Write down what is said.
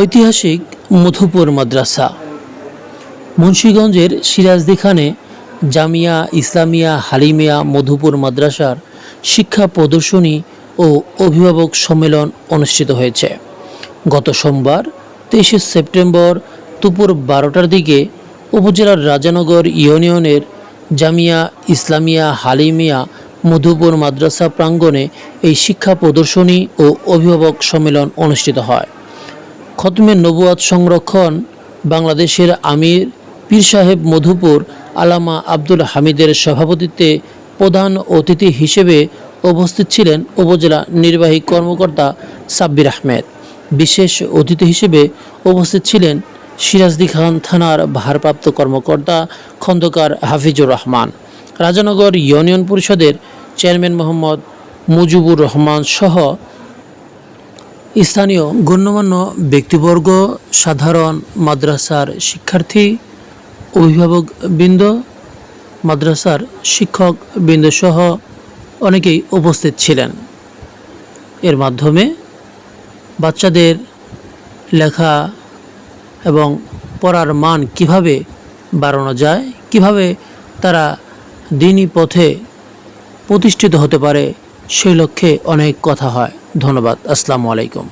ঐতিহাসিক মধুপুর মাদ্রাসা। মুন্সীগঞ্জের সিরাজদিখানে জামিয়া ইসলামিয়া হালিমিয়া মধুপুর মাদ্রাসার শিক্ষা প্রদর্শনী ও অভিভাবক সম্মেলন অনুষ্ঠিত হয়েছে। গত সোমবার, তেইশে সেপ্টেম্বর দুপুর বারোটার দিকে উপজেলার রাজানগর ইউনিয়নের জামিয়া ইসলামিয়া হালিমিয়া মধুপুর মাদ্রাসা প্রাঙ্গণে এই শিক্ষা প্রদর্শনী ও অভিভাবক সম্মেলন অনুষ্ঠিত হয়। খতমে নবুয়াত সংরক্ষণ বাংলাদেশের আমির পীর সাহেব মধুপুর আলামা আব্দুল হামিদের সভাপতিত্বে প্রধান অতিথি হিসেবে উপস্থিত ছিলেন উপজেলা নির্বাহী কর্মকর্তা সাব্বির আহমেদ। বিশেষ অতিথি হিসেবে উপস্থিত ছিলেন সিরাজদি খান থানার ভারপ্রাপ্ত কর্মকর্তা খন্দকার হাফিজুর রহমান। রাজানগর ইউনিয়ন পরিষদের চেয়ারম্যান মোহাম্মদ মুজিবুর রহমান সহ স্থানীয় গণ্যমান্য ব্যক্তিবর্গ, সাধারণ মাদ্রাসার শিক্ষার্থী, অভিভাবক বৃন্দ, মাদ্রাসার শিক্ষক বৃন্দ সহ অনেকেই উপস্থিত ছিলেন। এর মাধ্যমে বাচ্চাদের লেখা এবং পড়ার মান কীভাবে বাড়ানো যায়, কীভাবে তারা দিনই পথে প্রতিষ্ঠিত হতে পারে সেই লক্ষ্যে অনেক কথা হয়। ধন্যবাদ। আসসালামু আলাইকুম।